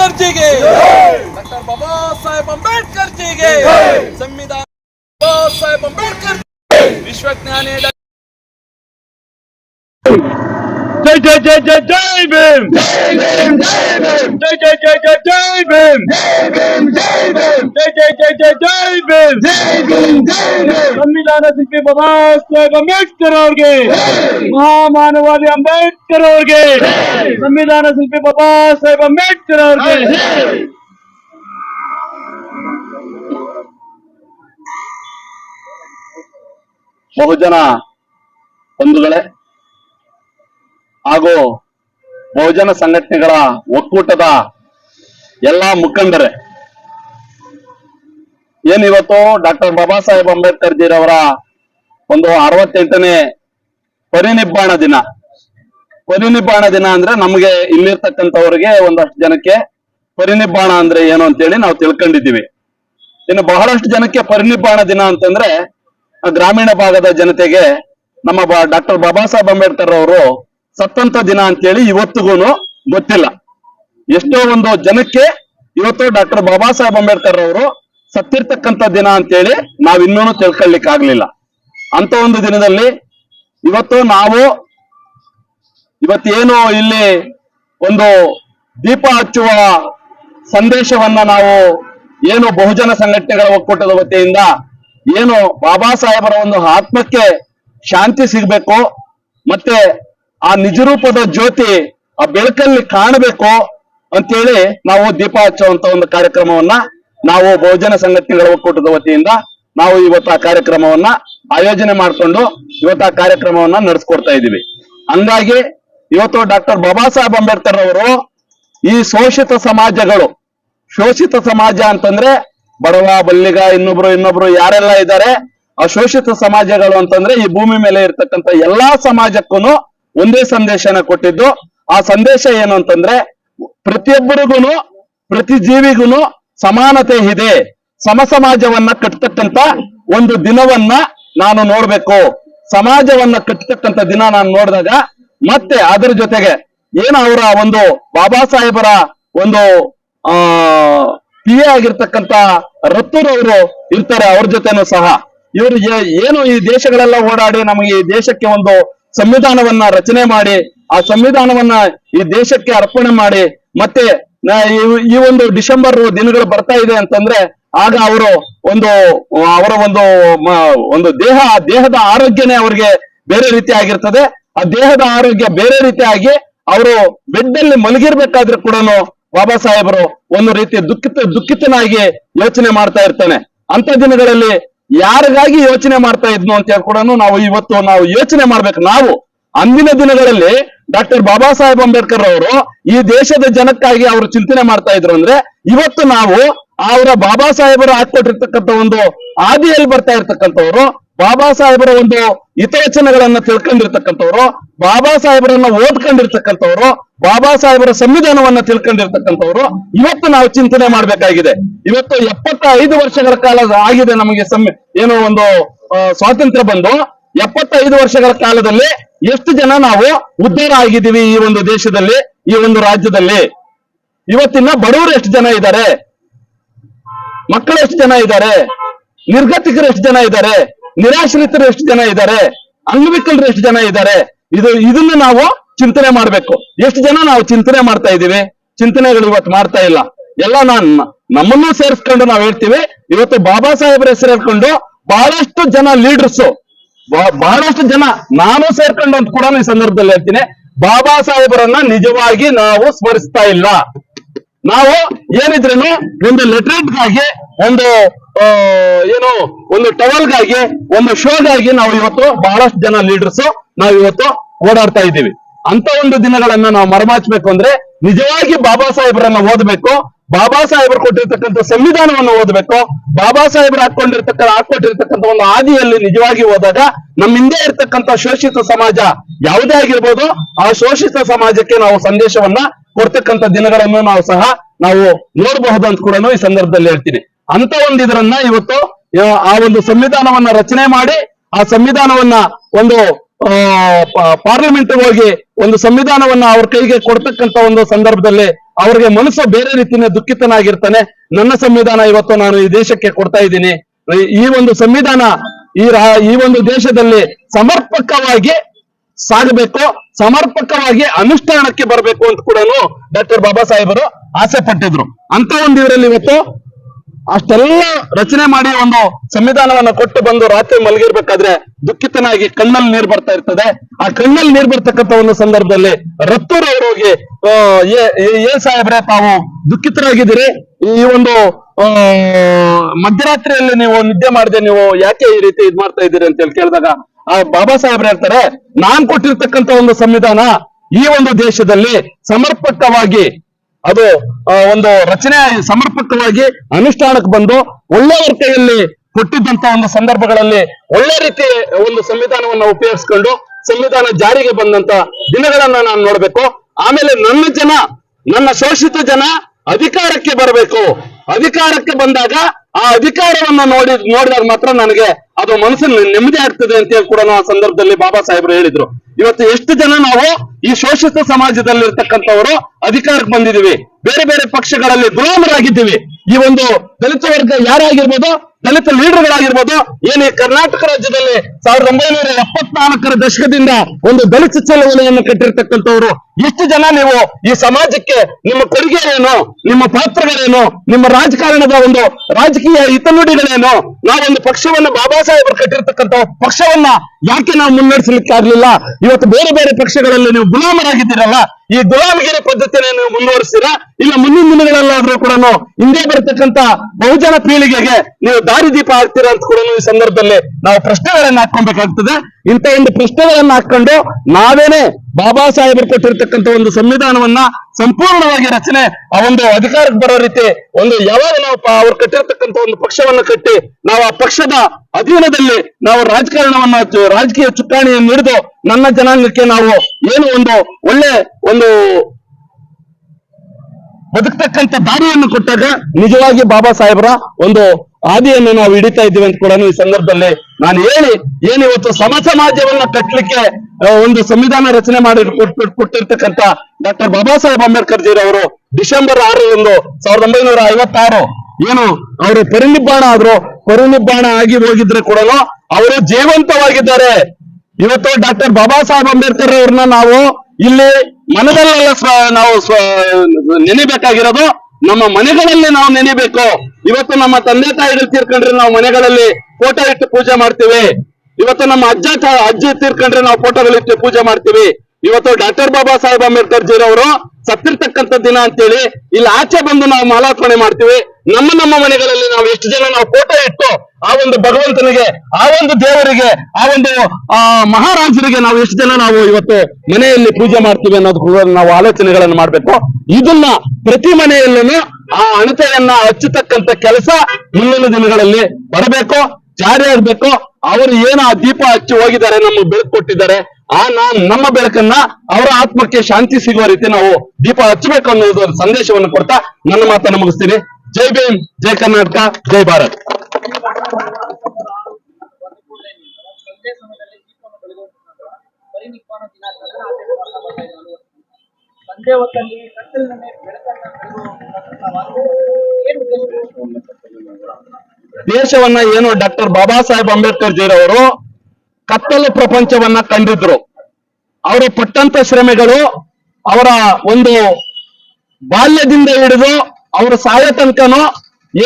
ಅಂಬೇಡ್ಕರ್ ಜಿಗೆ ಡಾಕ್ಟರ್ ಬಾಬಾ ಸಾಹೇಬ್ ಅಂಬೇಡ್ಕರ್ ಜಿಗೆ ಸಂವಿಧಾನ ಬಾಬಾ ಸಾಹೇಬ್ ಅಂಬೇಡ್ಕರ್ ವಿಶ್ವಜ್ಞಾನಿ ಡಾ- ಜೈ ಜೈ ಜೈ ಜೈ ಜೈ ಭೀಮ್ ಜೈ ಜೈ ಜೈ ಜೈ ಜೈ ಭೀಮ್ ಜೈ ಜೈ ಜೈ ಜೈ ಜೈ ಭೀಮ್ ಸಂವಿಧಾನ ಶಿಲ್ಪಿ ಬಾಬಾ ಸಾಹೇಬ್ ಅಂಬೇಡ್ಕರ್ ಅವ್ರಿಗೆ ಮಹಾಮಾನವಾದಿ ಅಂಬೇಡ್ಕರ್ ಅವ್ರಿಗೆ ಸಂವಿಧಾನ ಶಿಲ್ಪಿ ಬಾಬಾ ಸಾಹೇಬ್ ಅಂಬೇಡ್ಕರ್ ಅವ್ರಿಗೆ ಬಹುಜನ ಬಂಧುಗಳೇ ಹಾಗೂ ಬಹುಜನ ಸಂಘಟನೆಗಳ ಒಕ್ಕೂಟದ ಎಲ್ಲಾ ಮುಖಂಡರೇ ಏನಿವತ್ತು ಡಾಕ್ಟರ್ ಬಾಬಾ ಸಾಹೇಬ್ ಅಂಬೇಡ್ಕರ್ ಜೀರವರ ಒಂದು ಅರವತ್ತೆಂಟನೇ ಪರಿನಿಬ್ಬಾಣ ದಿನ. ಪರಿನಿಬ್ಬಾಣ ದಿನ ಅಂದ್ರೆ ನಮಗೆ ಇಲ್ಲಿರ್ತಕ್ಕಂಥವ್ರಿಗೆ ಒಂದಷ್ಟು ಜನಕ್ಕೆ ಪರಿನಿಬ್ಬಾಣ ಅಂದ್ರೆ ಏನು ಅಂತೇಳಿ ನಾವು ತಿಳ್ಕೊಂಡಿದ್ದೀವಿ. ಇನ್ನು ಬಹಳಷ್ಟು ಜನಕ್ಕೆ ಪರಿನಿಬ್ಬಾಣ ದಿನ ಅಂತಂದ್ರೆ ಗ್ರಾಮೀಣ ಭಾಗದ ಜನತೆಗೆ ನಮ್ಮ ಡಾಕ್ಟರ್ ಬಾಬಾ ಸಾಹೇಬ್ ಅಂಬೇಡ್ಕರ್ ಅವರು ಸತ್ತಂತ ದಿನ ಅಂತೇಳಿ ಇವತ್ತಿಗೂ ಗೊತ್ತಿಲ್ಲ. ಎಷ್ಟೋ ಒಂದು ಜನಕ್ಕೆ ಇವತ್ತು ಡಾಕ್ಟರ್ ಬಾಬಾ ಸಾಹೇಬ್ ಅಂಬೇಡ್ಕರ್ ಅವರು ಸತ್ತಿರ್ತಕ್ಕಂಥ ದಿನ ಅಂತೇಳಿ ನಾವ್ ಇನ್ನೂ ತಿಳ್ಕೊಳ್ಳಿಕ್ ಆಗ್ಲಿಲ್ಲ ಅಂತ ಒಂದು ದಿನದಲ್ಲಿ ಇವತ್ತು ನಾವು ಇವತ್ತೇನು ಇಲ್ಲಿ ಒಂದು ದೀಪ ಹಚ್ಚುವ ಸಂದೇಶವನ್ನ ನಾವು ಏನು ಬಹುಜನ ಸಂಘಟನೆಗಳ ಒಕ್ಕೂಟದ ವತಿಯಿಂದ ಏನು ಬಾಬಾ ಸಾಹೇಬರ ಒಂದು ಆತ್ಮಕ್ಕೆ ಶಾಂತಿ ಸಿಗಬೇಕು, ಮತ್ತೆ ಆ ನಿಜರೂಪದ ಜ್ಯೋತಿ ಆ ಬೆಳಕಲ್ಲಿ ಕಾಣಬೇಕು ಅಂತೇಳಿ ನಾವು ದೀಪ ಹಚ್ಚುವಂತ ಒಂದು ಕಾರ್ಯಕ್ರಮವನ್ನ ನಾವು ಬಹುಜನ ಸಂಘಟನೆಗಳ ಒಕ್ಕೂಟದ ವತಿಯಿಂದ ನಾವು ಇವತ್ತು ಆ ಕಾರ್ಯಕ್ರಮವನ್ನ ಆಯೋಜನೆ ಮಾಡಿಕೊಂಡು ಇವತ್ತು ಆ ಕಾರ್ಯಕ್ರಮವನ್ನ ನಡೆಸ್ಕೊಡ್ತಾ ಇದ್ದೀವಿ. ಹಂಗಾಗಿ ಇವತ್ತು ಡಾಕ್ಟರ್ ಬಾಬಾ ಸಾಹೇಬ್ ಅಂಬೇಡ್ಕರ್ ಅವರು ಈ ಶೋಷಿತ ಸಮಾಜಗಳು, ಶೋಷಿತ ಸಮಾಜ ಅಂತಂದ್ರೆ ಬಡವ, ಬಲ್ಲಿಗ, ಇನ್ನೊಬ್ರು ಇನ್ನೊಬ್ರು ಯಾರೆಲ್ಲ ಇದ್ದಾರೆ, ಆ ಶೋಷಿತ ಸಮಾಜಗಳು ಅಂತಂದ್ರೆ ಈ ಭೂಮಿ ಮೇಲೆ ಇರ್ತಕ್ಕಂಥ ಎಲ್ಲಾ ಸಮಾಜಕ್ಕೂ ಒಂದೇ ಸಂದೇಶನ ಕೊಟ್ಟಿದ್ದು. ಆ ಸಂದೇಶ ಏನು ಅಂತಂದ್ರೆ ಪ್ರತಿಯೊಬ್ಬರಿಗೂ ಪ್ರತಿ ಜೀವಿಗೂ ಸಮಾನತೆ ಇದೆ. ಸಮ ಸಮಾಜವನ್ನ ಕಟ್ತಕ್ಕಂತ ಒಂದು ದಿನವನ್ನ ನಾನು ನೋಡ್ಬೇಕು. ಸಮಾಜವನ್ನ ಕಟ್ಟತಕ್ಕಂತ ದಿನ ನಾನು ನೋಡಿದಾಗ, ಮತ್ತೆ ಅದರ ಜೊತೆಗೆ ಏನು ಅವರ ಒಂದು ಬಾಬಾ ಸಾಹೇಬರ ಒಂದು, ಆ ಪಿ ಎ ಆಗಿರ್ತಕ್ಕಂತ ರತ್ತೂರ್ ಅವರು ಇರ್ತಾರೆ, ಅವ್ರ ಜೊತೆನೂ ಸಹ. ಇವರು ಏನು ಈ ದೇಶಗಳೆಲ್ಲ ಓಡಾಡಿ ನಮಗೆ ಈ ದೇಶಕ್ಕೆ ಒಂದು ಸಂವಿಧಾನವನ್ನ ರಚನೆ ಮಾಡಿ, ಆ ಸಂವಿಧಾನವನ್ನ ಈ ದೇಶಕ್ಕೆ ಅರ್ಪಣೆ ಮಾಡಿ, ಮತ್ತೆ ಈ- ಒಂದು ಡಿಸೆಂಬರ್ ದಿನಗಳು ಬರ್ತಾ ಇದೆ ಅಂತಂದ್ರೆ ಆಗ ಅವರು ಒಂದು, ಅವರ ಒಂದು ಒಂದು ದೇಹ ದೇಹದ ಆರೋಗ್ಯನೇ ಅವರಿಗೆ ಬೇರೆ ರೀತಿ ಆಗಿರ್ತದೆ ಆ ದೇಹದ ಆರೋಗ್ಯ ಬೇರೆ ರೀತಿಯಾಗಿ ಅವರು ಬೆಡ್ ಅಲ್ಲಿ ಮಲಗಿರ್ಬೇಕಾದ್ರೆ ಕೂಡ ಬಾಬಾ ಸಾಹೇಬರು ಒಂದು ರೀತಿ ದುಃಖಿತ, ದುಃಖಿತನಾಗಿ ಯೋಚನೆ ಮಾಡ್ತಾ ಇರ್ತಾನೆ. ಅಂತ ದಿನಗಳಲ್ಲಿ ಯಾರಿಗಾಗಿ ಯೋಚನೆ ಮಾಡ್ತಾ ಇದ್ನು ಅಂತ ಹೇಳಿ ಕೂಡ ನಾವು ಇವತ್ತು ನಾವು ಯೋಚನೆ ಮಾಡ್ಬೇಕು. ನಾವು ಅಂದಿನ ದಿನಗಳಲ್ಲಿ ಡಾಕ್ಟರ್ ಬಾಬಾ ಸಾಹೇಬ್ ಅಂಬೇಡ್ಕರ್ ಅವರು ಈ ದೇಶದ ಜನಕ್ಕಾಗಿ ಅವರು ಚಿಂತನೆ ಮಾಡ್ತಾ ಇದ್ರು ಅಂದ್ರೆ ಇವತ್ತು ನಾವು ಅವರ ಬಾಬಾ ಸಾಹೇಬರು ಹಾಕೊಟ್ಟಿರ್ತಕ್ಕಂಥ ಒಂದು ಆದಿಯಲ್ಲಿ ಬರ್ತಾ ಇರ್ತಕ್ಕಂಥವ್ರು ಬಾಬಾ ಸಾಹೇಬರ ಒಂದು ಹಿತವಚನಗಳನ್ನ ತಿಳ್ಕೊಂಡಿರ್ತಕ್ಕಂಥವ್ರು, ಬಾಬಾ ಸಾಹೇಬರನ್ನ ಓದ್ಕೊಂಡಿರ್ತಕ್ಕಂಥವ್ರು, ಬಾಬಾ ಸಾಹೇಬರ ಸಂವಿಧಾನವನ್ನ ತಿಳ್ಕೊಂಡಿರ್ತಕ್ಕಂಥವ್ರು, ಇವತ್ತು ನಾವು ಚಿಂತನೆ ಮಾಡ್ಬೇಕಾಗಿದೆ. ಇವತ್ತು ಎಪ್ಪತ್ತ ಐದು ವರ್ಷಗಳ ಕಾಲ ಆಗಿದೆ ನಮಗೆ ಸಂ, ಏನೋ ಒಂದು ಸ್ವಾತಂತ್ರ್ಯ ಬಂದು. ಎಪ್ಪತ್ತೈದು ವರ್ಷಗಳ ಕಾಲದಲ್ಲಿ ಎಷ್ಟು ಜನ ನಾವು ಉದ್ಧಾರ ಆಗಿದ್ದೀವಿ ಈ ಒಂದು ದೇಶದಲ್ಲಿ, ಈ ಒಂದು ರಾಜ್ಯದಲ್ಲಿ? ಇವತ್ತಿನ ಬಡವರು ಎಷ್ಟು ಜನ ಇದ್ದಾರೆ? ಮಕ್ಕಳು ಎಷ್ಟು ಜನ ಇದ್ದಾರೆ? ನಿರ್ಗತಿಕರು ಎಷ್ಟು ಜನ ಇದ್ದಾರೆ? ನಿರಾಶ್ರಿತರು ಎಷ್ಟು ಜನ ಇದ್ದಾರೆ? ಅಂಗವಿಕಲರು ಎಷ್ಟು ಜನ ಇದ್ದಾರೆ? ಇದು ಇದನ್ನ ನಾವು ಚಿಂತನೆ ಮಾಡ್ಬೇಕು. ಎಷ್ಟು ಜನ ನಾವು ಚಿಂತನೆ ಮಾಡ್ತಾ ಇದ್ದೀವಿ? ಚಿಂತನೆಗಳು ಇವತ್ತು ಮಾಡ್ತಾ ಇಲ್ಲ. ಎಲ್ಲ ನಾನು ನಮ್ಮನ್ನು ಸೇರಿಸ್ಕೊಂಡು ನಾವು ಹೇಳ್ತೀವಿ. ಇವತ್ತು ಬಾಬಾ ಸಾಹೇಬ್ರ ಹೆಸರು ಹೇಳ್ಕೊಂಡು ಬಹಳಷ್ಟು ಜನ ಲೀಡರ್ಸ್ ಬಹಳಷ್ಟು ಜನ ನಾನು ಸೇರ್ಕೊಂಡು ಅಂತ ಕೂಡ ಈ ಸಂದರ್ಭದಲ್ಲಿ ಹೇಳ್ತೀನಿ. ಬಾಬಾ ಸಾಹೇಬರನ್ನ ನಿಜವಾಗಿ ನಾವು ಸ್ಮರಿಸ್ತಾ ಇಲ್ಲ. ನಾವು ಏನಿದ್ರೇನು ಒಂದು ಲೆಟ್ರೇಟ್ಗಾಗಿ ಒಂದು ಆ, ಏನು ಒಂದು ಟವಲ್ಗಾಗಿ, ಒಂದು ಶೋಗಾಗಿ ನಾವು ಇವತ್ತು ಬಹಳಷ್ಟು ಜನ ಲೀಡರ್ಸ್ ನಾವು ಇವತ್ತು ಓಡಾಡ್ತಾ ಇದ್ದೀವಿ. ಅಂತ ಒಂದು ದಿನಗಳನ್ನ ನಾವು ಮರಮಾಚ್ಬೇಕು ಅಂದ್ರೆ ನಿಜವಾಗಿ ಬಾಬಾ ಸಾಹೇಬ್ರನ್ನ ಓದಬೇಕು, ಬಾಬಾ ಸಾಹೇಬರು ಕೊಟ್ಟಿರ್ತಕ್ಕಂಥ ಸಂವಿಧಾನವನ್ನು ಓದಬೇಕು, ಬಾಬಾ ಸಾಹೇಬರು ಹಾಕೊಂಡಿರ್ತಕ್ಕ ಹಾಕೊಟ್ಟಿರ್ತಕ್ಕಂಥ ಒಂದು ಹಾದಿಯಲ್ಲಿ ನಿಜವಾಗಿ ಹೋದಾಗ ನಮ್ಮ ಹಿಂದೆ ಇರ್ತಕ್ಕಂಥ ಶೋಷಿತ ಸಮಾಜ ಯಾವುದೇ ಆಗಿರ್ಬೋದು, ಆ ಶೋಷಿತ ಸಮಾಜಕ್ಕೆ ನಾವು ಸಂದೇಶವನ್ನ ಕೊಡ್ತಕ್ಕಂಥ ದಿನಗಳನ್ನು ನಾವು ಸಹ ನಾವು ನೋಡಬಹುದು ಅಂತ ಕೂಡ ಈ ಸಂದರ್ಭದಲ್ಲಿ ಹೇಳ್ತೀನಿ. ಅಂತ ಒಂದು ಇದರನ್ನ ಇವತ್ತು, ಆ- ಒಂದು ಸಂವಿಧಾನವನ್ನ ರಚನೆ ಮಾಡಿ, ಆ ಸಂವಿಧಾನವನ್ನ ಒಂದು ಪಾರ್ಲಿಮೆಂಟ್ ಹೋಗಿ ಒಂದು ಸಂವಿಧಾನವನ್ನ ಅವ್ರ ಕೈಗೆ ಕೊಡ್ತಕ್ಕಂತ ಒಂದು ಸಂದರ್ಭದಲ್ಲಿ ಅವ್ರಿಗೆ ಮನಸ್ಸು ಬೇರೆ ರೀತಿಯ ದುಃಖಿತನಾಗಿರ್ತಾನೆ. ನನ್ನ ಸಂವಿಧಾನ ಇವತ್ತು ನಾನು ಈ ದೇಶಕ್ಕೆ ಕೊಡ್ತಾ ಇದ್ದೀನಿ. ಈ- ಒಂದು ಸಂವಿಧಾನ ಈ ಈ ಒಂದು ದೇಶದಲ್ಲಿ ಸಮರ್ಪಕವಾಗಿ ಸಾಗಬೇಕು, ಸಮರ್ಪಕವಾಗಿ ಅನುಷ್ಠಾನಕ್ಕೆ ಬರಬೇಕು ಅಂತ ಕೂಡ ಡಾಕ್ಟರ್ ಬಾಬಾ ಸಾಹೇಬರು ಆಸೆ ಪಟ್ಟಿದ್ರು. ಅಂತ ಒಂದು ಇದರಲ್ಲಿ ಇವತ್ತು ಅಷ್ಟೆಲ್ಲ ರಚನೆ ಮಾಡಿ ಒಂದು ಸಂವಿಧಾನವನ್ನ ಕೊಟ್ಟು ಬಂದು ರಾತ್ರಿ ಮಲಗಿರ್ಬೇಕಾದ್ರೆ ದುಃಖಿತನಾಗಿ ಕಣ್ಣಲ್ಲಿ ನೀರು ಬರ್ತಾ ಇರ್ತದೆ. ಆ ಕಣ್ಣಲ್ಲಿ ನೀರು ಬರ್ತಕ್ಕಂಥ ಒಂದು ಸಂದರ್ಭದಲ್ಲಿ ರತ್ತೂರ್ ಅವರು ಹೋಗಿ ಏನ್ ಸಾಹೇಬ್ರೆ, ತಾವು ದುಃಖಿತರಾಗಿದ್ದೀರಿ. ಈ ಒಂದು ಮಧ್ಯರಾತ್ರಿಯಲ್ಲಿ ನೀವು ನಿದ್ದೆ ಮಾಡಿದೆ ನೀವು ಯಾಕೆ ಈ ರೀತಿ ಇದ್ ಮಾಡ್ತಾ ಇದ್ದೀರಿ ಅಂತ ಹೇಳಿ ಕೇಳಿದಾಗ, ಆ, ಬಾಬಾ ಸಾಹೇಬ್ರು ಹೇಳ್ತಾರೆ, ನಾನ್ ಕೊಟ್ಟಿರ್ತಕ್ಕಂಥ ಒಂದು ಸಂವಿಧಾನ ಈ ಒಂದು ದೇಶದಲ್ಲಿ ಸಮರ್ಪಕವಾಗಿ ಅದು ಒಂದು ರಚನೆ ಸಮರ್ಪಕವಾಗಿ ಅನುಷ್ಠಾನಕ್ಕೆ ಬಂದು ಒಳ್ಳೆಯವರ ಕೈಯಲ್ಲಿ ಕೊಟ್ಟಿದ್ದಂತ ಒಂದು ಸಂದರ್ಭಗಳಲ್ಲಿ ಒಳ್ಳೆ ರೀತಿ ಒಂದು ಸಂವಿಧಾನವನ್ನ ಉಪಯೋಗಿಸ್ಕೊಂಡು ಸಂವಿಧಾನ ಜಾರಿಗೆ ಬಂದಂತ ದಿನಗಳನ್ನ ನಾನು ನೋಡ್ಬೇಕು. ಆಮೇಲೆ ನನ್ನ ಜನ, ನನ್ನ ಶೋಷಿತ ಜನ ಅಧಿಕಾರಕ್ಕೆ ಬರಬೇಕು. ಅಧಿಕಾರಕ್ಕೆ ಬಂದಾಗ ಆ ಅಧಿಕಾರವನ್ನ ನೋಡಿ, ನೋಡಿದಾಗ ಮಾತ್ರ ನನಗೆ ಅದು ಮನಸ್ಸಿನ ನೆಮ್ಮದಿ ಆಗ್ತದೆ ಅಂತ ಹೇಳಿ ಕೂಡ ಆ ಸಂದರ್ಭದಲ್ಲಿ ಬಾಬಾ ಸಾಹೇಬರು ಹೇಳಿದ್ರು. ಇವತ್ತು ಎಷ್ಟು ಜನ ನಾವು ಈ ಶೋಷಿತ ಸಮಾಜದಲ್ಲಿ ಇರ್ತಕ್ಕಂಥವರು ಅಧಿಕಾರಕ್ಕೆ ಬಂದಿದೀವಿ ಬೇರೆ ಬೇರೆ ಪಕ್ಷಗಳಲ್ಲಿ ಗುಲಾಮರಾಗಿದ್ದೀವಿ. ಈ ಒಂದು ದಲಿತ ವರ್ಗ ಯಾರಾಗಿರ್ಬೋದು, ದಲಿತ ಲೀಡರ್ಗಳಾಗಿರ್ಬೋದು, ಏನು ಕರ್ನಾಟಕ ರಾಜ್ಯದಲ್ಲಿ ಸಾವಿರದ ಒಂಬೈನೂರ ಎಪ್ಪತ್ನಾಲ್ಕರ ದಶಕದಿಂದ ಒಂದು ದಲಿತ ಚಳವಳಿಯನ್ನು ಕಟ್ಟಿರ್ತಕ್ಕಂಥವ್ರು ಎಷ್ಟು ಜನ ನೀವು ಈ ಸಮಾಜಕ್ಕೆ ನಿಮ್ಮ ಕೊಡುಗೆ ಏನು ನಿಮ್ಮ ಪಾತ್ರಗಳೇನು, ನಿಮ್ಮ ರಾಜಕಾರಣದ ಒಂದು ರಾಜಕೀಯ ಹಿತನುಡಿಗಳೇನು, ನಾವೊಂದು ಪಕ್ಷವನ್ನ ಬಾಬಾ ಸಾಹೇಬರು ಕಟ್ಟಿರ್ತಕ್ಕಂಥ ಪಕ್ಷವನ್ನ ಯಾಕೆ ನಾವು ಮುನ್ನಡೆಸಲಿಕ್ಕೆ ಆಗ್ಲಿಲ್ಲ? ಇವತ್ತು ಬೇರೆ ಬೇರೆ ಪಕ್ಷಗಳಲ್ಲಿ ನೀವು ಗುಲಾಮರಾಗಿದ್ದೀರಲ್ಲ ಈ ಗುಲಾಮಗಿರಿ ಪದ್ಧತಿಯನ್ನು ಮುಂದುವರಿಸ್ತೀರಾ ಇಲ್ಲ ಮುಂದಿನ ದಿನಗಳಲ್ಲಾದ್ರೂ ಕೂಡ ಹಿಂದೆ ಬರತಕ್ಕಂತ ಬಹುಜನ ಪೀಳಿಗೆಗೆ ನೀವು ದಾರಿದೀಪ ಆಗ್ತೀರಾ ಅಂತ ಕೂಡ ಈ ಸಂದರ್ಭದಲ್ಲಿ ನಾವು ಪ್ರಶ್ನೆಗಳನ್ನ ಹಾಕೊಬೇಕಾಗ್ತದೆ ಇಂಥ ಒಂದು ಪ್ರಶ್ನೆಗಳನ್ನ ಹಾಕೊಂಡು ನಾವೇನೆ ಬಾಬಾ ಸಾಹೇಬರು ಕೊಟ್ಟಿರ್ತಕ್ಕಂಥ ಒಂದು ಸಂವಿಧಾನವನ್ನ ಸಂಪೂರ್ಣವಾಗಿ ರಚನೆ, ಆ ಒಂದು ಅಧಿಕಾರಕ್ಕೆ ಬರೋ ರೀತಿ ಒಂದು ಯಾವಾಗ ನಾವು ಅವ್ರು ಕಟ್ಟಿರ್ತಕ್ಕಂಥ ಒಂದು ಪಕ್ಷವನ್ನ ಕಟ್ಟಿ ನಾವು ಆ ಪಕ್ಷದ ಅಧೀನದಲ್ಲಿ ನಾವು ರಾಜಕಾರಣವನ್ನ ರಾಜಕೀಯ ಚುಕ್ಕಾಣಿಯನ್ನು ಹಿಡಿದು ನನ್ನ ಜನಾಂಗಕ್ಕೆ ನಾವು ಏನು ಒಂದು ಒಳ್ಳೆ ಬದುಕ್ತಕ್ಕಂಥ ದಾರಿಯನ್ನು ಕೊಟ್ಟಾಗ ನಿಜವಾಗಿ ಬಾಬಾ ಸಾಹೇಬರ ಒಂದು ಹಾದಿಯನ್ನು ನಾವು ಹಿಡಿತಾ ಇದ್ದೀವಿ ಅಂತ ಕೂಡ ಈ ಸಂದರ್ಭದಲ್ಲಿ ನಾನು ಹೇಳಿ ಏನು ಇವತ್ತು ಸಮ ಸಮಾಜವನ್ನ ಕಟ್ಟಲಿಕ್ಕೆ ಒಂದು ಸಂವಿಧಾನ ರಚನೆ ಮಾಡಿ ಕೊಟ್- ಕೊಟ್ಟಿರ್ತಕ್ಕಂಥ ಡಾಕ್ಟರ್ ಬಾಬಾ ಸಾಹೇಬ್ ಅಂಬೇಡ್ಕರ್ ಜೀರ್ ಅವರು ಡಿಸೆಂಬರ್ ಆರರಂದು ಸಾವಿರದ ಒಂಬೈನೂರ ಐವತ್ತಾರು ಏನು ಅವರು ಪರಿನಿಬ್ಬಾಣ ಆದ್ರು ಪರಿನಿಬ್ಬಾಣ ಆಗಿ ಹೋಗಿದ್ರೆ ಕೂಡ ಅವರು ಜೀವಂತವಾಗಿದ್ದಾರೆ. ಇವತ್ತು ಡಾಕ್ಟರ್ ಬಾಬಾ ಸಾಹೇಬ್ ಅಂಬೇಡ್ಕರ್ ಅವ್ರನ್ನ ನಾವು ಇಲ್ಲಿ ಮನದಲ್ಲೆಲ್ಲ ನಾವು ನೆನೆಬೇಕಾಗಿರೋದು ನಮ್ಮ ಮನೆಗಳಲ್ಲಿ ನಾವು ನೆನೆಬೇಕು. ಇವತ್ತು ನಮ್ಮ ತಂದೆ ತಾಯಿಗಳು ತೀರ್ಕೊಂಡ್ರೆ ನಾವು ಮನೆಗಳಲ್ಲಿ ಫೋಟೋ ಇಟ್ಟು ಪೂಜೆ ಮಾಡ್ತೀವಿ. ಇವತ್ತು ನಮ್ಮ ಅಜ್ಜ ಅಜ್ಜಿ ತೀರ್ಕೊಂಡ್ರೆ ನಾವು ಫೋಟೋಗಳಿಟ್ಟು ಪೂಜೆ ಮಾಡ್ತೀವಿ. ಇವತ್ತು ಡಾಕ್ಟರ್ ಬಾಬಾ ಸಾಹೇಬ್ ಅಂಬೇಡ್ಕರ್ ಜೀರ ಅವರು ಸತ್ತಿರ್ತಕ್ಕಂಥ ದಿನ ಅಂತೇಳಿ ಇಲ್ಲಿ ಆಚೆ ಬಂದು ನಾವು ಮಾಲಾರ್ಪಣೆ ಮಾಡ್ತೀವಿ. ನಮ್ಮ ನಮ್ಮ ಮನೆಗಳಲ್ಲಿ ನಾವು ಎಷ್ಟು ಜನ ನಾವು ಫೋಟೋ ಇಟ್ಟು ಆ ಒಂದು ಭಗವಂತನಿಗೆ, ಆ ಒಂದು ದೇವರಿಗೆ, ಆ ಒಂದು, ಆ, ಮಹಾರಾಜರಿಗೆ ನಾವು ಎಷ್ಟು ಜನ ನಾವು ಇವತ್ತು ಮನೆಯಲ್ಲಿ ಪೂಜೆ ಮಾಡ್ತೀವಿ ಅನ್ನೋದು ನಾವು ಆಲೋಚನೆಗಳನ್ನು ಮಾಡ್ಬೇಕು. ಇದನ್ನ ಪ್ರತಿ ಮನೆಯಲ್ಲೂ ಆ ಅಣತೆಯನ್ನ ಹಚ್ಚತಕ್ಕಂತ ಕೆಲಸ ಮುಂದಿನ ದಿನಗಳಲ್ಲಿ ಬರಬೇಕು ಜಾರಿ ಆಗ್ಬೇಕು ಅವರು ಏನು ಆ ದೀಪ ಹಚ್ಚಿ ಹೋಗಿದ್ದಾರೆ ನಮ್ಗೆ ಬೆಳಕು ಕೊಟ್ಟಿದ್ದಾರೆ, ಆ ನಾ- ನಮ್ಮ ಬೆಳಕನ್ನ ಅವರ ಆತ್ಮಕ್ಕೆ ಶಾಂತಿ ಸಿಗುವ ರೀತಿ ನಾವು ದೀಪ ಹಚ್ಚಬೇಕು ಅನ್ನೋದು ಸಂದೇಶವನ್ನು ಕೊಡ್ತಾ ನನ್ನ ಮಾತನ್ನು ಮುಗಿಸ್ತೀನಿ. ಜೈ ಭೀಮ್, ಜೈ ಕರ್ನಾಟಕ, ಜೈ ಭಾರತ್. ದೇಶವನ್ನ ಏನು ಡಾಕ್ಟರ್ ಬಾಬಾ ಸಾಹೇಬ್ ಅಂಬೇಡ್ಕರ್ ಜೀರವರು ಕತ್ತಲು ಪ್ರಪಂಚವನ್ನ ಕಂಡಿದ್ರು. ಅವರು ಪಟ್ಟಂತ ಶ್ರಮೆಗಳು, ಅವರ ಒಂದು ಬಾಲ್ಯದಿಂದ ಹಿಡಿದು ಅವರ ಸಾಯ ತನಕನೂ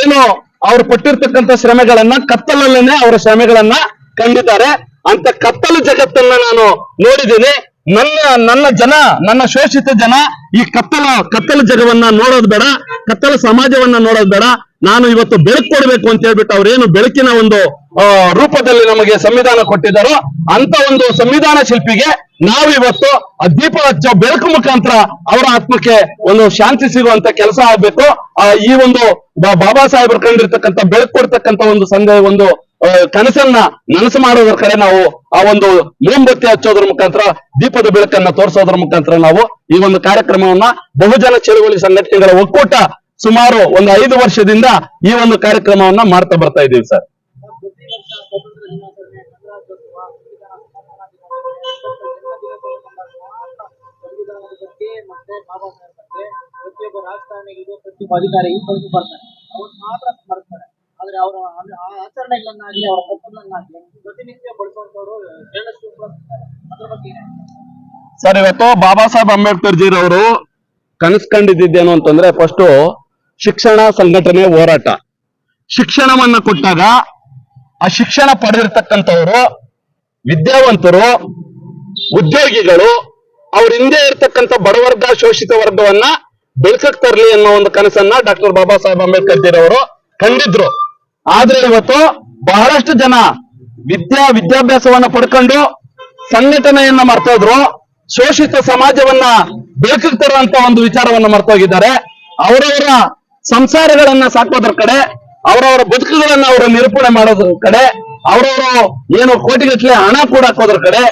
ಏನು ಅವ್ರು ಪಟ್ಟಿರ್ತಕ್ಕಂಥ ಶ್ರಮೆಗಳನ್ನ ಕತ್ತಲಲ್ಲೇನೆ ಅವರ ಶ್ರಮೆಗಳನ್ನ ಕಂಡಿದ್ದಾರೆ. ಅಂತ ಕತ್ತಲು ಜಗತ್ತನ್ನ ನಾನು ನೋಡಿದ್ದೀನಿ. ನನ್ನ ನನ್ನ ಜನ, ನನ್ನ ಶೋಷಿತ ಜನ ಈ ಕತ್ತಲ, ಕತ್ತಲು ಜಗವನ್ನ ನೋಡೋದ್ ಬೇಡ, ಕತ್ತಲ ಸಮಾಜವನ್ನ ನೋಡೋದು ಬೇಡ. ನಾನು ಇವತ್ತು ಬೆಳಕು ಕೊಡಬೇಕು ಅಂತ ಹೇಳ್ಬಿಟ್ಟು ಅವ್ರೇನು ಬೆಳಕಿನ ಒಂದು ರೂಪದಲ್ಲಿ ನಮಗೆ ಸಂವಿಧಾನ ಕೊಟ್ಟಿದ್ದಾರೋ ಅಂತ ಒಂದು ಸಂವಿಧಾನ ಶಿಲ್ಪಿಗೆ ನಾವು ಇವತ್ತು ಆ ದೀಪ ಹಚ್ಚೋ ಬೆಳಕು ಮುಖಾಂತರ ಅವರ ಆತ್ಮಕ್ಕೆ ಒಂದು ಶಾಂತಿ ಸಿಗುವಂತ ಕೆಲಸ ಆಗ್ಬೇಕು. ಆ, ಈ ಒಂದು ಬಾಬಾ ಸಾಹೇಬರು ಕಂಡಿರ್ತಕ್ಕಂಥ ಬೆಳಕು ಕೊಡ್ತಕ್ಕಂಥ ಒಂದು ಸಂದೇ ಒಂದು ಕನಸನ್ನ ನನಸು ಮಾಡೋದ್ರ ಕಡೆ ನಾವು ಆ ಒಂದು ಮೋಂಬತ್ತಿ ಹಚ್ಚೋದ್ರ ಮುಖಾಂತರ ದೀಪದ ಬೆಳಕನ್ನ ತೋರಿಸೋದ್ರ ಮುಖಾಂತರ ನಾವು ಈ ಒಂದು ಕಾರ್ಯಕ್ರಮವನ್ನ ಬಹುಜನ ಚಳುವಳಿ ಸಂಘಟನೆಗಳ ಒಕ್ಕೂಟ ಸುಮಾರು ಒಂದು ಐದು ವರ್ಷದಿಂದ ಈ ಒಂದು ಕಾರ್ಯಕ್ರಮವನ್ನ ಮಾಡ್ತಾ ಬರ್ತಾ ಇದ್ದೀವಿ ಸರ್. ಅಧಿಕಾರಿ ಸರ್, ಇವತ್ತು ಬಾಬಾ ಸಾಹೇಬ್ ಅಂಬೇಡ್ಕರ್ ಜೀರವರು ಕನಸ್ಕೊಂಡಿದ್ದೇನು ಅಂತಂದ್ರೆ ಫಸ್ಟ್ ಶಿಕ್ಷಣ ಸಂಘಟನೆ ಹೋರಾಟ. ಶಿಕ್ಷಣವನ್ನ ಕೊಟ್ಟಾಗ ಆ ಶಿಕ್ಷಣ ಪಡೆದಿರ್ತಕ್ಕಂಥವರು, ವಿದ್ಯಾವಂತರು, ಉದ್ಯೋಗಿಗಳು, ಅವ್ರ ಹಿಂದೆ ಇರ್ತಕ್ಕಂಥ ಬಡವರ್ಗ, ಶೋಷಿತ ವರ್ಗವನ್ನ ಬೆಳಕಕ್ಕೆ ತರಲಿ ಅನ್ನೋ ಒಂದು ಕನಸನ್ನ ಡಾಕ್ಟರ್ ಬಾಬಾ ಸಾಹೇಬ್ ಅಂಬೇಡ್ಕರ್ ಅವರು ಕಂಡಿದ್ರು. ಆದ್ರೆ ಇವತ್ತು ಬಹಳಷ್ಟು ಜನ ವಿದ್ಯಾ, ವಿದ್ಯಾಭ್ಯಾಸವನ್ನ ಪಡ್ಕೊಂಡು ಸಂಘಟನೆಯನ್ನ ಮರ್ತೋದ್ರು ಶೋಷಿತ ಸಮಾಜವನ್ನ ಬೆಳಕಿಗೆ ತರುವಂತ ಒಂದು ವಿಚಾರವನ್ನ ಮರ್ತೋಗಿದ್ದಾರೆ ಅವರವರ ಸಂಸಾರಗಳನ್ನ ಸಾಕೋದ್ರ ಕಡೆ, ಅವರವರ ಬದುಕುಗಳನ್ನ ಅವರು ನಿರೂಪಣೆ ಮಾಡೋದ್ರ ಕಡೆ, ಅವರವರು ಏನು ಕೋಟಿಗಟ್ಟಲೆ ಹಣ ಕೂಡ ಹಾಕೋದ್ರ ಕಡೆ,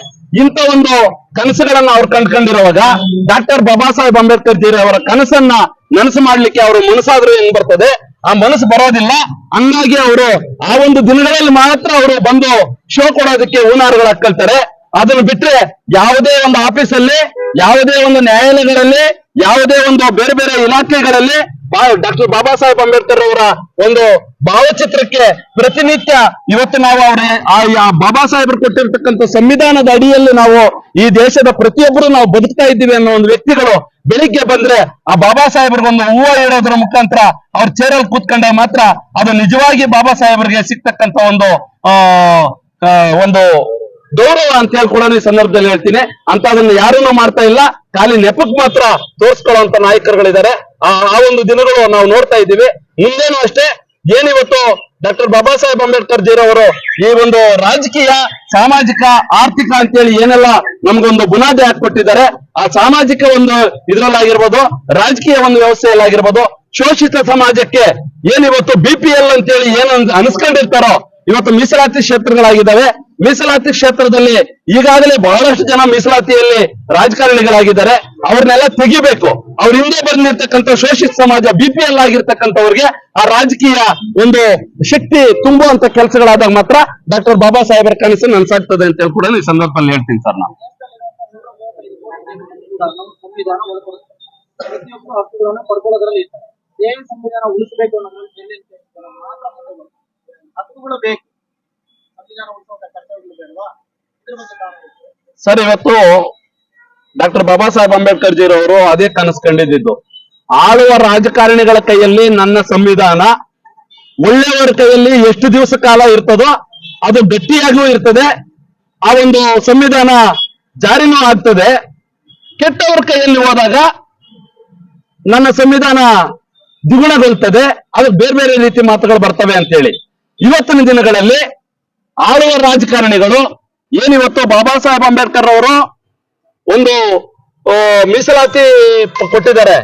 ಇಂಥ ಒಂದು ಕನಸುಗಳನ್ನ ಅವ್ರು ಕಂಡ್ಕೊಂಡಿರುವಾಗ ಡಾಕ್ಟರ್ ಬಾಬಾ ಸಾಹೇಬ್ ಅಂಬೇಡ್ಕರ್ ಜೀರಿ ಅವರ ಕನಸನ್ನ ನನಸು ಮಾಡ್ಲಿಕ್ಕೆ ಅವರು ಮನಸ್ಸಾದ್ರೂ ಏನ್ ಬರ್ತದೆ? ಆ ಮನಸ್ಸು ಬರೋದಿಲ್ಲ. ಹಂಗಾಗಿ ಅವರು ಆ ಒಂದು ದಿನಗಳಲ್ಲಿ ಮಾತ್ರ ಅವರು ಬಂದು ಶೋ ಕೊಡೋದಕ್ಕೆ ಹೂನಾರುಗಳು ಹಾಕೊಳ್ತಾರೆ ಅದನ್ನು ಬಿಟ್ರೆ ಯಾವುದೇ ಒಂದು ಆಫೀಸಲ್ಲಿ, ಯಾವುದೇ ಒಂದು ನ್ಯಾಯಾಲಯಗಳಲ್ಲಿ, ಯಾವುದೇ ಒಂದು ಬೇರೆ ಬೇರೆ ಇಲಾಖೆಗಳಲ್ಲಿ ಡಾಕ್ಟರ್ ಬಾಬಾ ಸಾಹೇಬ್ ಅಂಬೇಡ್ಕರ್ ಅವರ ಒಂದು ಭಾವಚಿತ್ರಕ್ಕೆ ಪ್ರತಿನಿತ್ಯ ಇವತ್ತು ನಾವು ಅವರ, ಆ ಬಾಬಾ ಸಾಹೇಬರು ಕೊಟ್ಟಿರ್ತಕ್ಕಂಥ ಸಂವಿಧಾನದ ಅಡಿಯಲ್ಲಿ ನಾವು ಈ ದೇಶದ ಪ್ರತಿಯೊಬ್ಬರು ನಾವು ಬದುಕ್ತಾ ಇದ್ದೀವಿ ಅನ್ನೋ ಒಂದು ವ್ಯಕ್ತಿಗಳು ಬೆಳಿಗ್ಗೆ ಬಂದ್ರೆ ಆ ಬಾಬಾ ಸಾಹೇಬ್ರಿಗೊಂದು ಹೂವು ಇಡೋದ್ರ ಮುಖಾಂತರ ಅವ್ರ ಚೇರಲ್ಲಿ ಕೂತ್ಕೊಂಡೆ ಮಾತ್ರ ಅದು ನಿಜವಾಗಿ ಬಾಬಾ ಸಾಹೇಬರಿಗೆ ಸಿಗ್ತಕ್ಕಂಥ ಒಂದು, ಆ ಒಂದು ಗೌರವ ಅಂತ ಹೇಳಿ ಕೂಡ ಈ ಸಂದರ್ಭದಲ್ಲಿ ಹೇಳ್ತೀನಿ. ಅಂತ ಅದನ್ನ ಯಾರನ್ನೂ ಮಾಡ್ತಾ ಇಲ್ಲ. ಖಾಲಿ ನೆಪಕ್ ಮಾತ್ರ ತೋರಿಸ್ಕೊಳ್ಳುವಂತ ನಾಯಕರುಗಳಿದ್ದಾರೆ. ಆ ಒಂದು ದಿನಗಳು ನಾವು ನೋಡ್ತಾ ಇದ್ದೀವಿ. ಮುಂದೇನು ಅಷ್ಟೇ, ಏನಿವತ್ತು ಡಾಕ್ಟರ್ ಬಾಬಾ ಸಾಹೇಬ್ ಅಂಬೇಡ್ಕರ್ ಜೀರವರು ಈ ಒಂದು ರಾಜಕೀಯ, ಸಾಮಾಜಿಕ, ಆರ್ಥಿಕ ಅಂತೇಳಿ ಏನೆಲ್ಲ ನಮ್ಗೊಂದು ಬುನಾದಿ ಹಾಕೊಟ್ಟಿದ್ದಾರೆ ಆ ಸಾಮಾಜಿಕ ಒಂದು ಇದ್ರಲ್ಲಾಗಿರ್ಬೋದು, ರಾಜಕೀಯ ಒಂದು ವ್ಯವಸ್ಥೆಯಲ್ಲಾಗಿರ್ಬೋದು, ಶೋಷಿತ ಸಮಾಜಕ್ಕೆ ಏನಿವತ್ತು ಬಿ ಪಿ ಎಲ್ ಅಂತೇಳಿ ಏನು ಅನ್ಸ್- ಅನ್ಸ್ಕೊಂಡಿರ್ತಾರೋ ಇವತ್ತು ಮೀಸಲಾತಿ ಕ್ಷೇತ್ರಗಳಾಗಿದ್ದಾವೆ. ಮೀಸಲಾತಿ ಕ್ಷೇತ್ರದಲ್ಲಿ ಈಗಾಗಲೇ ಬಹಳಷ್ಟು ಜನ ಮೀಸಲಾತಿಯಲ್ಲಿ ರಾಜಕಾರಣಿಗಳಾಗಿದ್ದಾರೆ. ಅವ್ರನ್ನೆಲ್ಲ ತೆಗಿಬೇಕು. ಅವ್ರ ಹಿಂದೆ ಬಂದಿರ್ತಕ್ಕಂಥ ಶೋಷಿತ ಸಮಾಜ ಬಿ ಪಿ ಆಗಿರ್ತಕ್ಕಂಥವ್ರಿಗೆ ಆ ರಾಜಕೀಯ ಒಂದು ಶಕ್ತಿ ತುಂಬುವಂತ ಕೆಲಸಗಳಾದಾಗ ಮಾತ್ರ ಡಾಕ್ಟರ್ ಬಾಬಾ ಸಾಹೇಬರ ಕನಸು ನನ್ಸಾಗ್ತದೆ ಅಂತ ಹೇಳಿ ಕೂಡ ಈ ಸಂದರ್ಭದಲ್ಲಿ ಹೇಳ್ತೀನಿ ಸರ್ ನಮ್ಮ ಸಂವಿಧಾನ ಉಳಿಸಬೇಕು ಮಾತ್ರ. ಹಕ್ಕುಗಳು ಬೇಕು. ಸರ್, ಇವತ್ತು ಡಾಕ್ಟರ್ ಬಾಬಾ ಸಾಹೇಬ್ ಅಂಬೇಡ್ಕರ್ ಜಿರವರು ಅದೇ ಕನಸು ಕಂಡಿದ್ದು. ಆಳುವ ರಾಜಕಾರಣಿಗಳ ಕೈಯಲ್ಲಿ ನನ್ನ ಸಂವಿಧಾನ, ಒಳ್ಳೆಯವರ ಕೈಯಲ್ಲಿ ಎಷ್ಟು ದಿವಸ ಕಾಲ ಇರ್ತದೋ ಅದು ಗಟ್ಟಿಯಾಗೂ ಇರ್ತದೆ. ಆ ಒಂದು ಸಂವಿಧಾನ ಜಾರಿನೂ ಆಗ್ತದೆ. ಕೆಟ್ಟವರ ಕೈಯಲ್ಲಿ ಹೋದಾಗ ನನ್ನ ಸಂವಿಧಾನ ದ್ವಿಗುಣಗೊಳ್ತದೆ. ಅದು ಬೇರೆ ಬೇರೆ ರೀತಿ ಮಾತುಗಳು ಬರ್ತವೆ ಅಂತೇಳಿ. ಇವತ್ತಿನ ದಿನಗಳಲ್ಲಿ ಆಳುವ ರಾಜಕಾರಣಿಗಳು ಏನಿವತ್ತು ಬಾಬಾ ಸಾಹೇಬ್ ಅಂಬೇಡ್ಕರ್ ಅವರು ಒಂದು ಮೀಸಲಾತಿ ಕೊಟ್ಟಿದ್ದಾರೆ.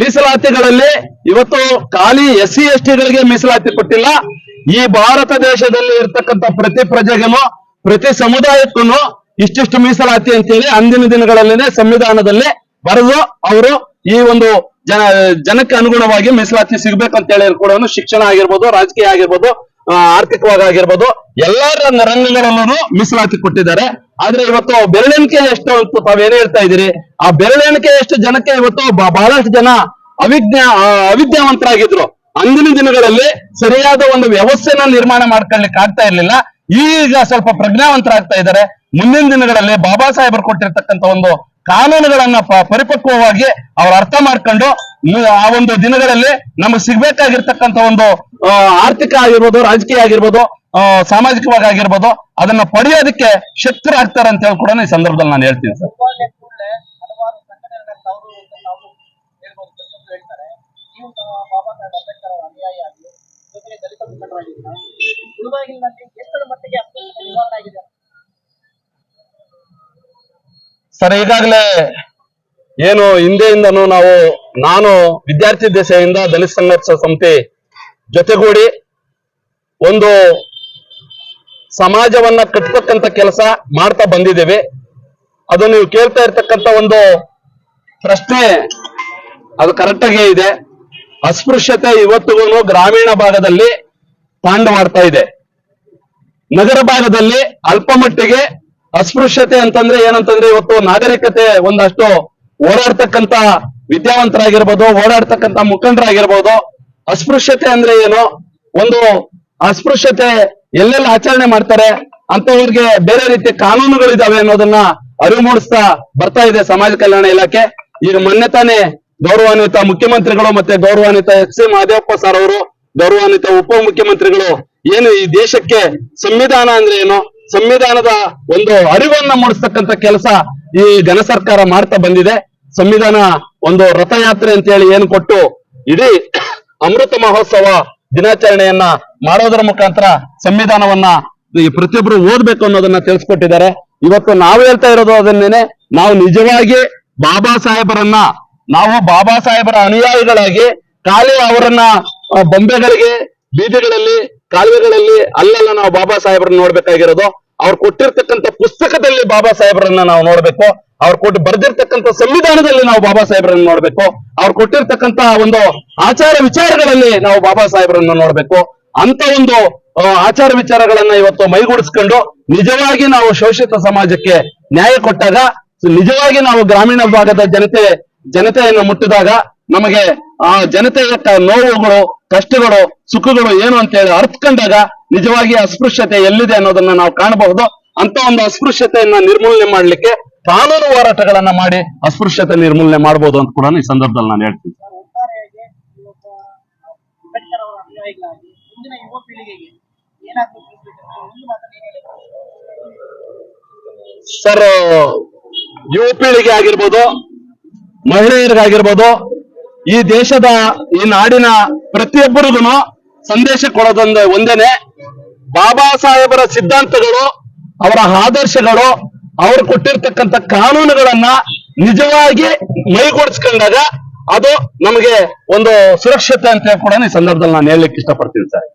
ಮೀಸಲಾತಿಗಳಲ್ಲಿ ಇವತ್ತು ಖಾಲಿ ಎಸ್ ಸಿ ಎಸ್ ಟಿಗಳಿಗೆ ಮೀಸಲಾತಿ ಕೊಟ್ಟಿಲ್ಲ. ಈ ಭಾರತ ದೇಶದಲ್ಲಿ ಇರ್ತಕ್ಕಂಥ ಪ್ರತಿ ಪ್ರಜೆಗೂ, ಪ್ರತಿ ಸಮುದಾಯಕ್ಕೂ ಇಷ್ಟಿಷ್ಟು ಮೀಸಲಾತಿ ಅಂತೇಳಿ ಅಂದಿನ ದಿನಗಳಲ್ಲಿನೇ ಸಂವಿಧಾನದಲ್ಲಿ ಬರೆದು ಅವರು ಈ ಒಂದು ಜನ, ಜನಕ್ಕೆ ಅನುಗುಣವಾಗಿ ಮೀಸಲಾತಿ ಸಿಗ್ಬೇಕಂತ ಹೇಳಿ ಕೂಡ ಶಿಕ್ಷಣ ಆಗಿರ್ಬೋದು, ರಾಜಕೀಯ ಆಗಿರ್ಬೋದು ಆರ್ಥಿಕವಾಗಿ ಆಗಿರ್ಬೋದು ಎಲ್ಲಾ ರಂಗ ರಂಗಗಳಲ್ಲೂ ಮೀಸಲಾತಿ ಕೊಟ್ಟಿದ್ದಾರೆ. ಆದ್ರೆ ಇವತ್ತು ಬೆರಳೆಣಿಕೆ ಎಷ್ಟು ಅಂತ ತಾವೇನು ಹೇಳ್ತಾ ಇದ್ದೀರಿ? ಆ ಬೆರಳೆಣಿಕೆ ಎಷ್ಟು ಜನಕ್ಕೆ ಇವತ್ತು ಬಹಳಷ್ಟು ಜನ ಅವಿಜ್ಞಾ ಅವಿದ್ಯಾವಂತರಾಗಿದ್ರು. ಅಂದಿನ ದಿನಗಳಲ್ಲಿ ಸರಿಯಾದ ಒಂದು ವ್ಯವಸ್ಥೆನ ನಿರ್ಮಾಣ ಮಾಡ್ಕೊಳ್ಳಿಕ್ಕೆ ಆಗ್ತಾ ಇರಲಿಲ್ಲ. ಈಗ ಸ್ವಲ್ಪ ಪ್ರಜ್ಞಾವಂತರಾಗ್ತಾ ಇದ್ದಾರೆ. ಮುಂದಿನ ದಿನಗಳಲ್ಲಿ ಬಾಬಾ ಸಾಹೇಬರು ಕೊಟ್ಟಿರ್ತಕ್ಕಂಥ ಒಂದು ಕಾನೂನುಗಳನ್ನ ಪರಿಪಕ್ವವಾಗಿ ಅವ್ರು ಅರ್ಥ ಮಾಡ್ಕೊಂಡು ಆ ಒಂದು ದಿನಗಳಲ್ಲಿ ನಮಗೆ ಸಿಗ್ಬೇಕಾಗಿರ್ತಕ್ಕಂಥ ಒಂದು ಆರ್ಥಿಕ ಆಗಿರ್ಬೋದು, ರಾಜಕೀಯ ಆಗಿರ್ಬೋದು ಸಾಮಾಜಿಕವಾಗಿ ಆಗಿರ್ಬೋದು, ಅದನ್ನ ಪಡೆಯೋದಕ್ಕೆ ಶಕ್ತರಾಗ್ತಾರೆ ಅಂತ ಹೇಳಿ ಕೂಡ ಈ ಸಂದರ್ಭದಲ್ಲಿ ನಾನು ಹೇಳ್ತೀನಿ ಸರ್. ಸೌಭಾಗ್ಯ ಕೂಡಲೇ ಸರ್, ಈಗಾಗಲೇ ಏನು, ಹಿಂದೆಯಿಂದನೂ ನಾವು, ನಾನು ವಿದ್ಯಾರ್ಥಿ ದೆಸೆಯಿಂದ ದಲಿತ ಸಂಘರ್ಷ ಸಮಿತಿ ಜೊತೆಗೂಡಿ ಒಂದು ಸಮಾಜವನ್ನ ಕಟ್ಟತಕ್ಕಂತ ಕೆಲಸ ಮಾಡ್ತಾ ಬಂದಿದ್ದೇವೆ. ಅದು ನೀವು ಕೇಳ್ತಾ ಇರ್ತಕ್ಕಂತ ಒಂದು ಪ್ರಶ್ನೆ ಅದು ಕರೆಕ್ಟ್ ಆಗೇ ಇದೆ. ಅಸ್ಪೃಶ್ಯತೆ ಇವತ್ತಿಗೂ ಗ್ರಾಮೀಣ ಭಾಗದಲ್ಲಿ ತಾಂಡವಾಡ್ತಾ ಇದೆ. ನಗರ ಭಾಗದಲ್ಲಿ ಅಲ್ಪ ಮಟ್ಟಿಗೆ ಅಸ್ಪೃಶ್ಯತೆ ಅಂತಂದ್ರೆ ಏನಂತಂದ್ರೆ ಇವತ್ತು ನಾಗರಿಕತೆ ಒಂದಷ್ಟು ಓಡಾಡ್ತಕ್ಕಂತ ವಿದ್ಯಾವಂತರಾಗಿರ್ಬೋದು, ಓಡಾಡ್ತಕ್ಕಂತ ಮುಖಂಡರಾಗಿರ್ಬೋದು, ಅಸ್ಪೃಶ್ಯತೆ ಅಂದ್ರೆ ಏನು? ಒಂದು ಅಸ್ಪೃಶ್ಯತೆ ಎಲ್ಲೆಲ್ಲ ಆಚರಣೆ ಮಾಡ್ತಾರೆ, ಅಂತವ್ರಿಗೆ ಬೇರೆ ರೀತಿಯ ಕಾನೂನುಗಳಿದಾವೆ ಅನ್ನೋದನ್ನ ಅರಿವು ಮೂಡಿಸ್ತಾ ಬರ್ತಾ ಇದೆ ಸಮಾಜ ಕಲ್ಯಾಣ ಇಲಾಖೆ. ಈಗ ಮೊನ್ನೆ ತಾನೇ ಗೌರವಾನ್ವಿತ ಮುಖ್ಯಮಂತ್ರಿಗಳು ಮತ್ತೆ ಗೌರವಾನ್ವಿತ ಎಚ್ ಸಿ ಮಹದೇವಪ್ಪ ಸರ್ ಅವರು, ಗೌರವಾನ್ವಿತ ಉಪಮುಖ್ಯಮಂತ್ರಿಗಳು ಏನು ಈ ದೇಶಕ್ಕೆ ಸಂವಿಧಾನ ಅಂದ್ರೆ ಏನು? ಸಂವಿಧಾನದ ಒಂದು ಅರಿವನ್ನ ಮೂಡಿಸ್ತಕ್ಕಂಥ ಕೆಲಸ ಈ ಘನ ಸರ್ಕಾರ ಮಾಡ್ತಾ ಬಂದಿದೆ. ಸಂವಿಧಾನ ಒಂದು ರಥಯಾತ್ರೆ ಅಂತ ಹೇಳಿ ಏನು ಕೊಟ್ಟು ಇಡೀ ಅಮೃತ ಮಹೋತ್ಸವ ದಿನಾಚರಣೆಯನ್ನ ಮಾಡೋದರ ಮುಖಾಂತರ ಸಂವಿಧಾನವನ್ನ ಈ ಪ್ರತಿಯೊಬ್ಬರು ಓದ್ಬೇಕು ಅನ್ನೋದನ್ನ ತಿಳಿಸ್ಕೊಟ್ಟಿದ್ದಾರೆ. ಇವತ್ತು ನಾವು ಹೇಳ್ತಾ ಇರೋದು ಅದನ್ನೇನೆ, ನಾವು ನಿಜವಾಗಿ ಬಾಬಾ ಸಾಹೇಬರನ್ನ, ನಾವು ಬಾಬಾ ಸಾಹೇಬರ ಅನುಯಾಯಿಗಳಾಗಿ ಖಾಲಿ ಅವರನ್ನ ಬೊಂಬೆಗಳಿಗೆ, ಬೀದಿಗಳಲ್ಲಿ ಕಾಲುವೆಗಳಲ್ಲಿ ಅಲ್ಲೆಲ್ಲ ನಾವು ಬಾಬಾ ಸಾಹೇಬ್ರನ್ನ ನೋಡ್ಬೇಕಾಗಿರೋದು. ಅವ್ರು ಕೊಟ್ಟಿರ್ತಕ್ಕಂಥ ಪುಸ್ತಕದಲ್ಲಿ ಬಾಬಾ ಸಾಹೇಬ್ರನ್ನ ನಾವು ನೋಡ್ಬೇಕು. ಅವ್ರು ಕೊಟ್ಟು ಬರ್ದಿರ್ತಕ್ಕಂಥ ಸಂವಿಧಾನದಲ್ಲಿ ನಾವು ಬಾಬಾ ಸಾಹೇಬ್ರನ್ನ ನೋಡ್ಬೇಕು. ಅವ್ರು ಕೊಟ್ಟಿರ್ತಕ್ಕಂಥ ಒಂದು ಆಚಾರ ವಿಚಾರಗಳಲ್ಲಿ ನಾವು ಬಾಬಾ ಸಾಹೇಬ್ರನ್ನ ನೋಡ್ಬೇಕು. ಅಂತ ಒಂದು ಆಚಾರ ವಿಚಾರಗಳನ್ನ ಇವತ್ತು ಮೈಗೂಡಿಸ್ಕೊಂಡು ನಿಜವಾಗಿ ನಾವು ಶೋಷಿತ ಸಮಾಜಕ್ಕೆ ನ್ಯಾಯ ಕೊಟ್ಟಾಗ, ನಿಜವಾಗಿ ನಾವು ಗ್ರಾಮೀಣ ಭಾಗದ ಜನತೆ, ಜನತೆಯನ್ನು ಮುಟ್ಟಿದಾಗ ನಮಗೆ ಆ ಜನತೆಯ ನೋವುಗಳು ಕಷ್ಟಗಳು ಸುಖಗಳು ಏನು ಅಂತ ಹೇಳಿ ಅರ್ಥಕೊಂಡಾಗ ನಿಜವಾಗಿ ಅಸ್ಪೃಶ್ಯತೆ ಎಲ್ಲಿದೆ ಅನ್ನೋದನ್ನ ನಾವು ಕಾಣಬಹುದು. ಅಂತ ಒಂದು ಅಸ್ಪೃಶ್ಯತೆಯನ್ನ ನಿರ್ಮೂಲನೆ ಮಾಡ್ಲಿಕ್ಕೆ ಕಾನೂನು ಹೋರಾಟಗಳನ್ನ ಮಾಡಿ ಅಸ್ಪೃಶ್ಯತೆ ನಿರ್ಮೂಲನೆ ಮಾಡಬಹುದು ಅಂತ ಕೂಡ ಈ ಸಂದರ್ಭದಲ್ಲಿ ನಾನು ಹೇಳ್ತೀನಿ. ಸರ್ ಯುವ ಪೀಳಿಗೆ ಆಗಿರ್ಬೋದು ಮಹಿಳೆಯರಿಗಾಗಿರ್ಬೋದು ಈ ದೇಶದ, ಈ ನಾಡಿನ ಪ್ರತಿಯೊಬ್ಬರಿಗೂ ಸಂದೇಶ ಕೊಡೋದೊಂದು ಒಂದೇನೆ, ಬಾಬಾ ಸಾಹೇಬರ ಸಿದ್ಧಾಂತಗಳು, ಅವರ ಆದರ್ಶಗಳು, ಅವರು ಕೊಟ್ಟಿರ್ತಕ್ಕಂಥ ಕಾನೂನುಗಳನ್ನ ನಿಜವಾಗಿ ಮೈಗೂಡಿಸ್ಕೊಂಡಾಗ ಅದು ನಮಗೆ ಒಂದು ಸುರಕ್ಷತೆ ಅಂತ ಕೂಡ ಈ ಸಂದರ್ಭದಲ್ಲಿ ನಾನು ಹೇಳಲಿಕ್ಕೆ ಇಷ್ಟಪಡ್ತೀನಿ ಸರ್.